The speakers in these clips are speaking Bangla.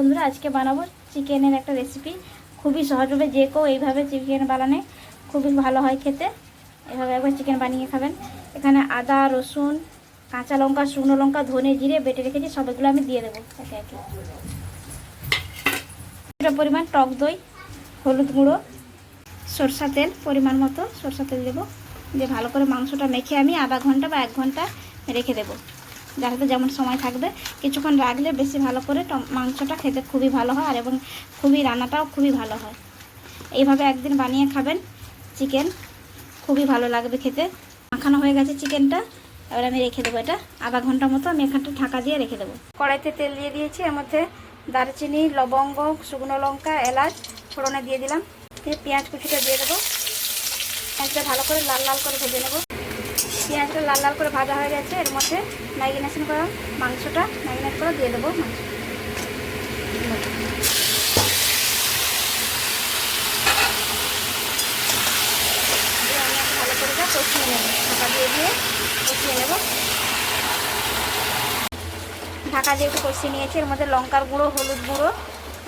বন্ধুরা, আজকে বানাবো চিকেনের একটা রেসিপি খুবই সহজভাবে যে কেউ এইভাবে চিকেন বানানে, খুবই ভালো হয় খেতে। এভাবে একবার চিকেন বানিয়ে খাবেন। এখানে আদা, রসুন, কাঁচা লঙ্কা, শুকনো লঙ্কা, ধনে জিরে, বেটে রেখেছি সব এগুলো আমি দিয়ে দেবো একে একে। কিছুটা পরিমাণ টক দই, হলুদ গুঁড়ো, সরষা তেল, পরিমাণ মতো সরষা তেল দেবো। দিয়ে ভালো করে মাংসটা মেখে আমি আধা ঘণ্টা বা এক ঘণ্টা রেখে দেবো। যাতে যেমন সময় থাকবে, কিছুক্ষণ রাখলে বেশি ভালো করে মাংসটা খেতে খুবই ভালো হয় আর এবং খুবই রান্নাটাও খুবই ভালো হয়। এইভাবে একদিন বানিয়ে খাবেন, চিকেন খুবই ভালো লাগবে খেতে। মাখানো হয়ে গেছে চিকেনটা, এবার আমি রেখে দেবো এটা। আধা ঘণ্টা মতো আমি এখানটা ঢাকা দিয়ে রেখে দেবো। কড়াইতে তেল দিয়ে দিয়েছি, এর মধ্যে দারচিনি, লবঙ্গ, শুকনো লঙ্কা, এলাচ, ফোড়নে দিয়ে দিলাম। দিয়ে পেঁয়াজ কুচিটা দিয়ে দেবো। পেঁয়াজটা ভালো করে লাল লাল করে ভেজে নেব। পেঁয়াজটা লাল লাল করে ভাজা হয়ে গেছে, এর মধ্যে ম্যাগিনেশন করা মাংসটা, ম্যাগনেট করে দিয়ে দেবো মাংস। ভালো করে কষিয়ে নেব, ঢাকা দিয়ে দিয়ে কষিয়ে নেব। ঢাকা দিয়ে একটু কষিয়ে নিয়েছি, এর মধ্যে লঙ্কার গুঁড়ো, হলুদ গুঁড়ো,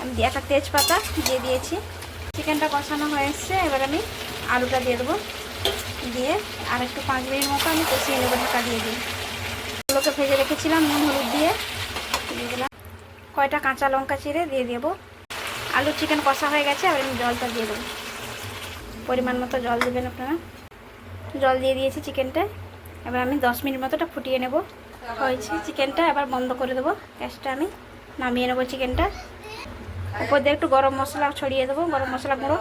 আমি একটা তেজপাতা দিয়ে দিয়েছি। চিকেনটা কষানো হয়ে এসছে, এবার আমি আলুটা দিয়ে দেবো। দিয়ে আর একটু পাঁচ মিনিট মতো আমি কষিয়ে নেব, ঢাকা দিয়ে দিই। ওগুলোকে ভেজে রেখেছিলাম, নুন, হলুদ দিয়ে। দিয়ে দিলাম কয়টা কাঁচা লঙ্কা চিড়ে, দিয়ে দেবো। আলু চিকেন কষা হয়ে গেছে, এবার আমি জলটা দিয়ে দেবো। পরিমাণ মতো জল দেবেন আপনারা। জল দিয়ে দিয়েছি চিকেনটা এবার আমি দশ মিনিট মতো ওটা ফুটিয়ে নেব। হয়েছে চিকেনটা এবার বন্ধ করে দেবো। গ্যাসটা আমি নামিয়ে নেব চিকেনটা উপর দিয়ে একটু গরম মশলা ছড়িয়ে দেবো, গরম মশলা গুঁড়ো।